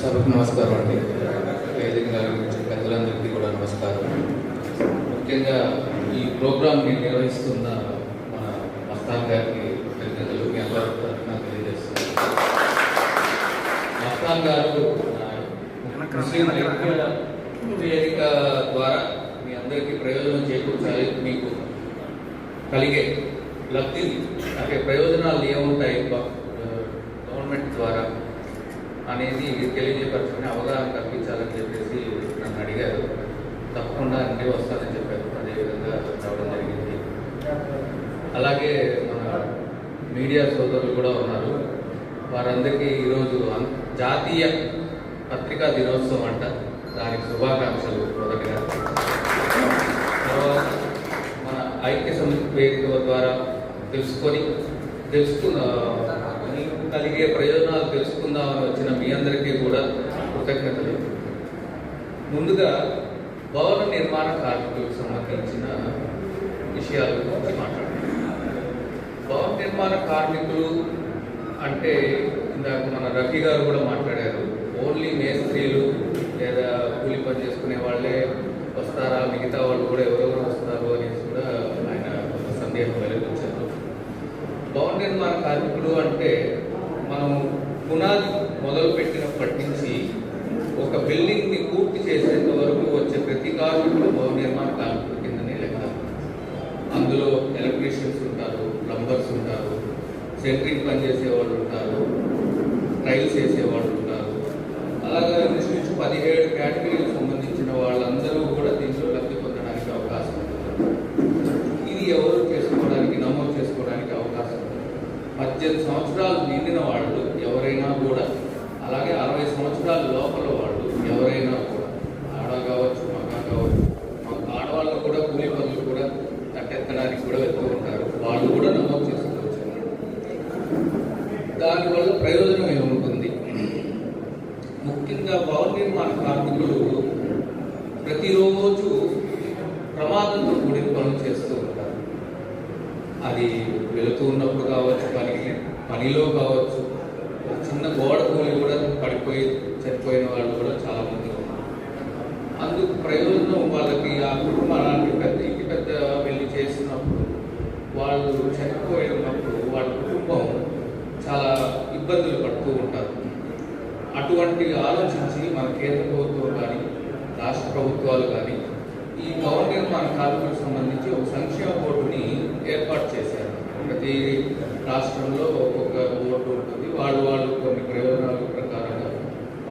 సభకు నమస్కారం అండి. వేదిక పెద్దలందరికీ కూడా నమస్కారం. ముఖ్యంగా ఈ ప్రోగ్రామ్ని నిర్వహిస్తున్న మన మస్తాన్ గారికి కృతజ్ఞతలు. మీ అందరూ తరఫున తెలియజేస్తున్నాను మస్తాన్ గారు వేదిక ద్వారా మీ అందరికీ ప్రయోజనం చేకూర్చాలి. మీకు కలిగే లబ్ధి అంటే ప్రయోజనాలు ఏముంటాయి? గవర్నమెంట్ ద్వారా అనేది తెలియజేపరచుకుని అవగాహన కల్పించాలని చెప్పేసి నన్ను అడిగారు. తప్పకుండా అన్నీ వస్తానని చెప్పారు. అదేవిధంగా రావడం జరిగింది. అలాగే మన మీడియా సోదరులు కూడా ఉన్నారు. వారందరికీ ఈరోజు జాతీయ పత్రికా దినోత్సవం అంట. దానికి శుభాకాంక్షలు మొదటిగా. తర్వాత మన ఐక్య సమితి వేదిక ద్వారా తెలుసుకొని తెలుసుకున్న కలిగే ప్రయోజనాలు తెలుసుకుందామని వచ్చిన మీ అందరికీ కూడా కృతజ్ఞతలు. ముందుగా భవన నిర్మాణ కార్మికులకు సంబంధించిన విషయాల గురించి మాట్లాడుతున్నాం భవన నిర్మాణ కార్మికులు అంటే ఇందాక మన రఫీ గారు కూడా మాట్లాడారు. ఓన్లీ మేస్త్రీలు లేదా కూలి పని చేసుకునే వాళ్ళే వస్తారా? మిగతా వాళ్ళు కూడా ఎవరెవరు వస్తారు అనేసి కూడా ఆయన సందేహం వెలిగించారు భవన నిర్మాణ కార్మికులు అంటే మనం పునాది మొదలు పెట్టినప్పటి నుంచి ఒక బిల్డింగ్ని పూర్తి చేసేంత వరకు వచ్చే ప్రతి కార్మికుడు భవన నిర్మాణ కార్మికుల కిందనే లెక్క. అందులో ఎలక్ట్రీషియన్స్ ఉంటారు ప్లంబర్స్ ఉంటారు సెంట్రింగ్ పని చేసే వాళ్ళు ఉంటారు టైల్స్ చేసేవాళ్ళు ఉంటారు. అలాగే ఇంచుమించు పదిహేడు కేటగిరీస్ పద్దెనిమిది సంవత్సరాలు నిండిన వాళ్ళు ఎవరైనా కూడా. అలాగే అరవై సంవత్సరాల లోపల వాళ్ళు ఎవరైనా కూడా. ఆడ కావచ్చు మగ కావచ్చు. మా ఆడవాళ్ళు కూడా కూలి పనులు కూడా తట్టెత్తడానికి కూడా వెళ్తూ ఉంటారు. వాళ్ళు కూడా నమోదు చేసుకోవచ్చు. దానివల్ల ప్రయోజనం ఏముంటుంది? ముఖ్యంగా భవన నిర్మాణ కార్మికులు ప్రతిరోజు ప్రమాదంతో కూడిన అది వెళుతూ ఉన్నప్పుడు కావచ్చు పని పనిలో కావచ్చు చిన్న గోడ కూలి కూడా పడిపోయి చనిపోయిన వాళ్ళు కూడా చాలామంది ఉన్నారు. అందుకు ప్రయోజనం వాళ్ళకి ఆ కుటుంబానికి పెద్ద ఇంటి పెద్ద వెళ్ళి చేసినప్పుడు వాళ్ళు చనిపోయినప్పుడు వాళ్ళ కుటుంబం చాలా ఇబ్బందులు పడుతూ ఉంటారు. అటువంటి ఆలోచించి మన కేంద్ర ప్రభుత్వం కానీ రాష్ట్ర ప్రభుత్వాలు కానీ ఈ భవన నిర్మాణ కార్మికులకు సంబంధించి ఒక సంక్షేమ బోర్డుని ఏర్పాటు చేశారు. ప్రతి రాష్ట్రంలో ఒక్కొక్క బోర్డు ఉంటుంది. వాళ్ళు వాళ్ళు కొన్ని ప్రయోజనాలు